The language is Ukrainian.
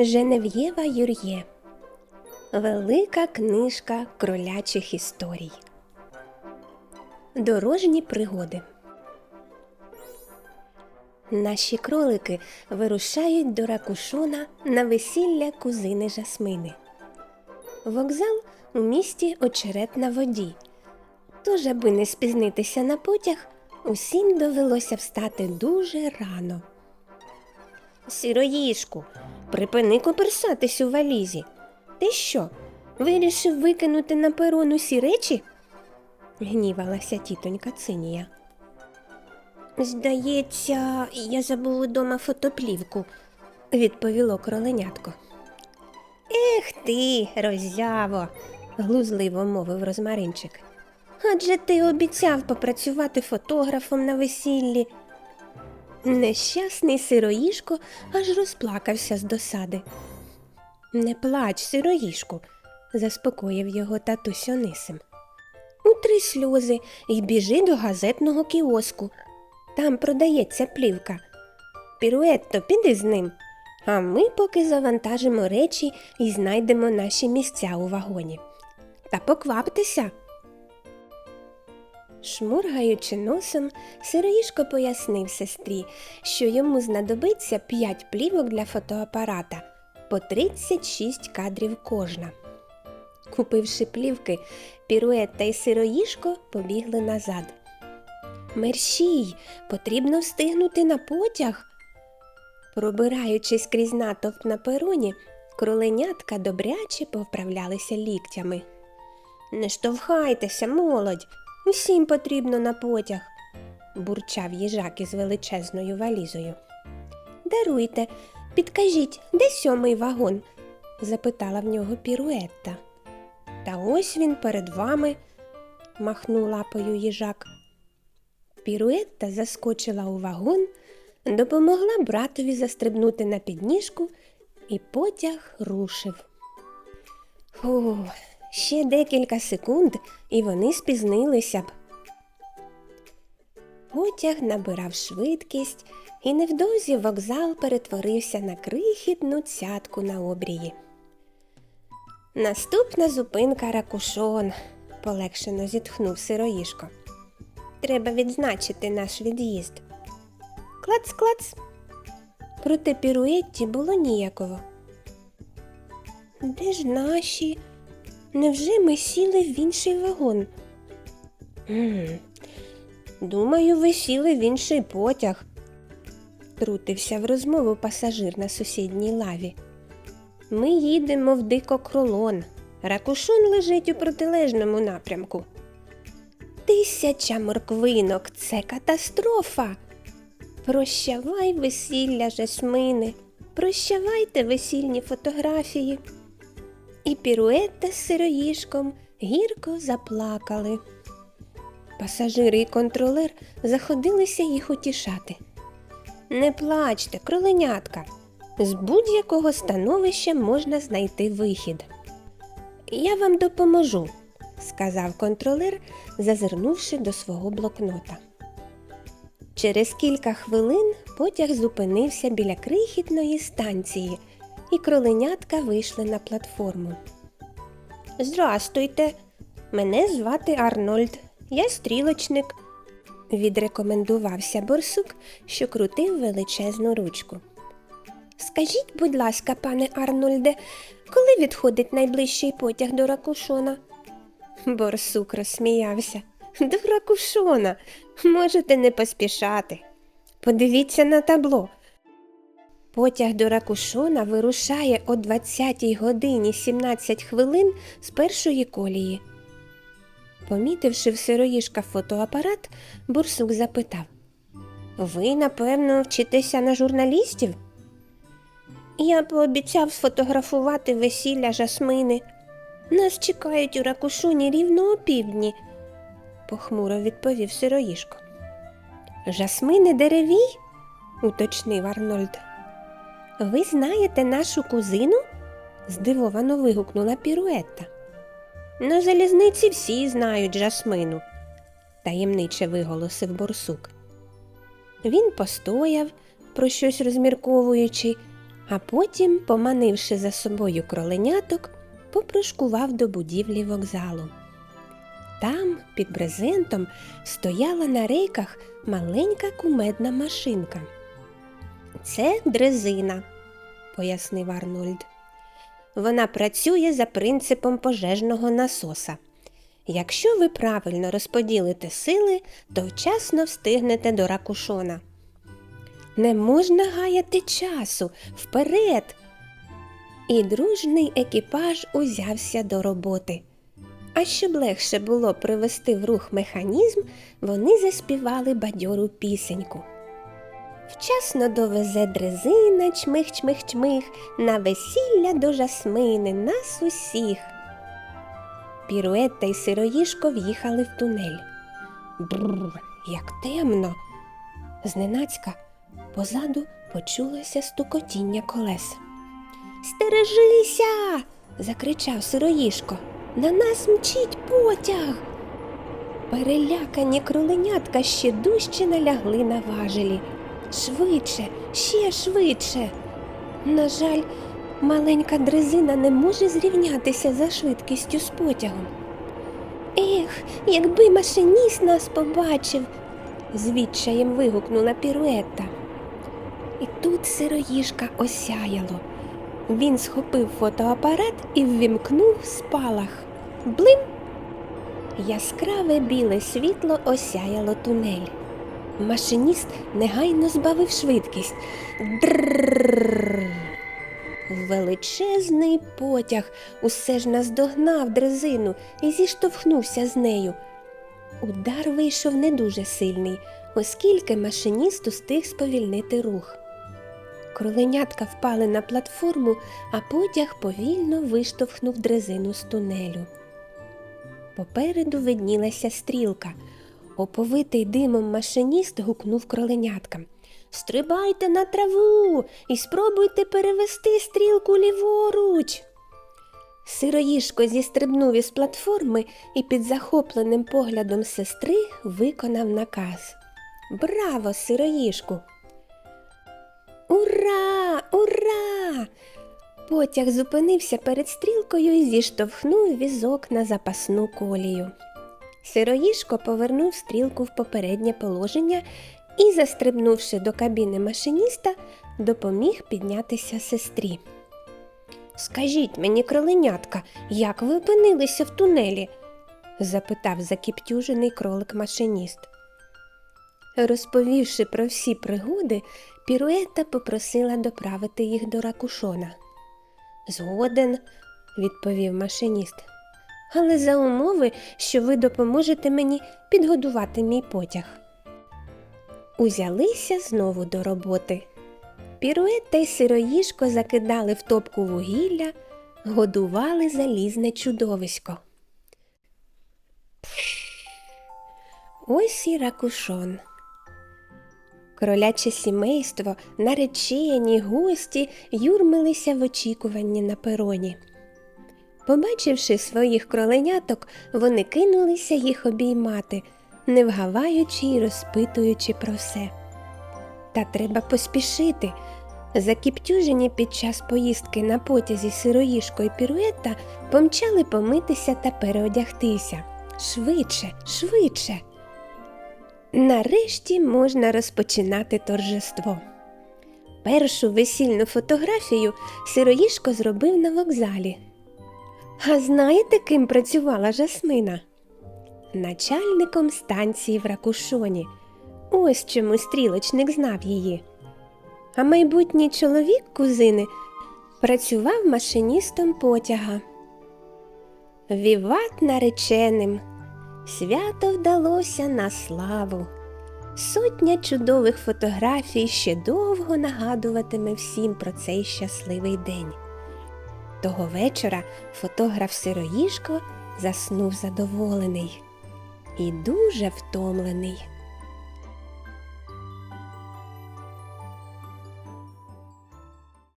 Женев'єва Юр'є Велика книжка кролячих історій. Дорожні пригоди. Наші кролики вирушають до Ракушона на весілля кузини Жасмини. Вокзал у місті очерет на воді. Тож, аби не спізнитися на потяг, усім довелося встати дуже рано. Сироїшку, припини коперсатись у валізі. Ти що, вирішив викинути на перон усі речі? гнівалася тітонька Цинія. Здається, я забув удома фотоплівку, відповіло кроленятко. Ех ти, роззяво, глузливо мовив розмаринчик. Адже ти обіцяв попрацювати фотографом на весіллі. Нещасний сироїшко аж розплакався з досади. Не плач, сироїшку, заспокоїв його татусь Онисим. Утри сльози і біжи до газетного кіоску. Там продається плівка. Піруетто, піди з ним. А ми поки завантажимо речі і знайдемо наші місця у вагоні. Та покваптеся. Шмургаючи носом, сироїшко пояснив сестрі, що йому знадобиться п'ять плівок для фотоапарата по 36 кадрів кожна. Купивши плівки, пірует та й сироїшко побігли назад. Мерщій, потрібно встигнути на потяг. Пробираючись крізь натовп на пероні, кроленятка добряче повправлялися ліктями. Не штовхайтеся, молодь, усім потрібно на потяг, бурчав їжак із величезною валізою. Даруйте, підкажіть, де сьомий вагон? запитала в нього піруетта. Та ось він перед вами, махнув лапою їжак. Піруетта заскочила у вагон, допомогла братові застрибнути на підніжку, і потяг рушив. Фу, ще декілька секунд, і вони спізнилися б. Потяг набирав швидкість, і невдовзі вокзал перетворився на крихітну цятку на обрії. Наступна зупинка Ракушон, полегшено зітхнув сироїшко. Треба відзначити наш від'їзд. Клац-клац. Проте піруетті було ніяково. Де ж наші? Невже ми сіли в інший вагон? «М, Думаю, ви сіли в інший потяг, трутився в розмову пасажир на сусідній лаві. Ми їдемо в дикокролон. Ракушон лежить у протилежному напрямку. Тисяча морквинок це катастрофа. Прощавай весілля жасмини, прощавайте весільні фотографії. І піруетта з сироїшком гірко заплакали. Пасажири і контролер заходилися їх утішати. Не плачте, кроленятка. З будь-якого становища можна знайти вихід. Я вам допоможу, сказав контролер, зазирнувши до свого блокнота. Через кілька хвилин потяг зупинився біля крихітної станції, і кроленятка вийшли на платформу. Здрастуйте, мене звати Арнольд, я стрілочник, відрекомендувався борсук, що крутив величезну ручку. Скажіть, будь ласка, пане Арнольде, коли відходить найближчий потяг до Ракушона? Борсук розсміявся. До Ракушона. Можете не поспішати. Подивіться на табло. Потяг до Ракушона вирушає о 20 годині 17 хвилин з першої колії. Помітивши в сироїшка фотоапарат, Бурсук запитав Ви, напевно, вчитеся на журналістів? Я пообіцяв сфотографувати весілля жасмини. Нас чекають у ракушуні рівно опівдні, похмуро відповів сироїшко. Жасмини деревій? уточнив Арнольд. Ви знаєте нашу кузину? здивовано вигукнула піруетта. На залізниці всі знають жасмину, таємниче виголосив борсук. Він постояв, про щось розмірковуючи, а потім, поманивши за собою кроленяток, попрошкував до будівлі вокзалу. Там, під брезентом, стояла на рейках маленька кумедна машинка. Це дрезина, пояснив Арнольд. Вона працює за принципом пожежного насоса. Якщо ви правильно розподілите сили, то вчасно встигнете до ракушона. Не можна гаяти часу вперед. І дружний екіпаж узявся до роботи. А щоб легше було привести в рух механізм, вони заспівали бадьору пісеньку. Вчасно довезе дрезина, чмих, чмих, чмих, на весілля до жасмини, нас усіх. Пірует та й сироїшко в'їхали в тунель. Бррр, як темно. Зненацька позаду почулося стукотіння колес. Стережися. закричав сироїшко. На нас мчить потяг. Перелякані кроленятка ще дужче налягли на важелі. Швидше, ще швидше. На жаль, маленька дрезина не може зрівнятися за швидкістю з потягом. Ех, якби машиніст нас побачив, з відчаєм вигукнула піруетта. І тут сироїжка осяяло. Він схопив фотоапарат і ввімкнув спалах. Блим! Яскраве біле світло осяяло тунель. Машиніст негайно збавив швидкість. Дррррррр. Величезний потяг усе ж наздогнав дрезину і зіштовхнувся з нею. Удар вийшов не дуже сильний, оскільки машиніст устиг сповільнити рух. Кроленятка впали на платформу, а потяг повільно виштовхнув дрезину з тунелю. Попереду виднілася стрілка. Оповитий димом машиніст гукнув кроленяткам. Стрибайте на траву і спробуйте перевести стрілку ліворуч. Сироїшко зістрибнув із платформи і під захопленим поглядом сестри виконав наказ. Браво, сироїшку! Ура! Ура! Потяг зупинився перед стрілкою і зіштовхнув візок на запасну колію. Сироїшко повернув стрілку в попереднє положення і, застрибнувши до кабіни машиніста, допоміг піднятися сестрі. Скажіть мені, кроленятка, як ви опинилися в тунелі? запитав закіптюжений кролик машиніст. Розповівши про всі пригоди, піруета попросила доправити їх до ракушона. Згоден, відповів машиніст. Але за умови, що ви допоможете мені підгодувати мій потяг. Узялися знову до роботи. Пірует та й сироїшко закидали в топку вугілля, годували залізне чудовисько. Ось і ракушон. Кроляче сімейство, наречені, гості юрмилися в очікуванні на пероні. Побачивши своїх кроленяток, вони кинулися їх обіймати, не вгаваючи й розпитуючи про все. Та треба поспішити. Закіптюжені під час поїздки на потязі сироїшко і піруета помчали помитися та переодягтися. Швидше, швидше. Нарешті можна розпочинати торжество. Першу весільну фотографію сироїшко зробив на вокзалі. А знаєте, ким працювала Жасмина? Начальником станції в Ракушоні. Ось чому стрілочник знав її. А майбутній чоловік кузини працював машиністом потяга. Віват нареченим. Свято вдалося на славу. Сотня чудових фотографій ще довго нагадуватиме всім про цей щасливий день. Того вечора фотограф Сироїшко заснув задоволений і дуже втомлений.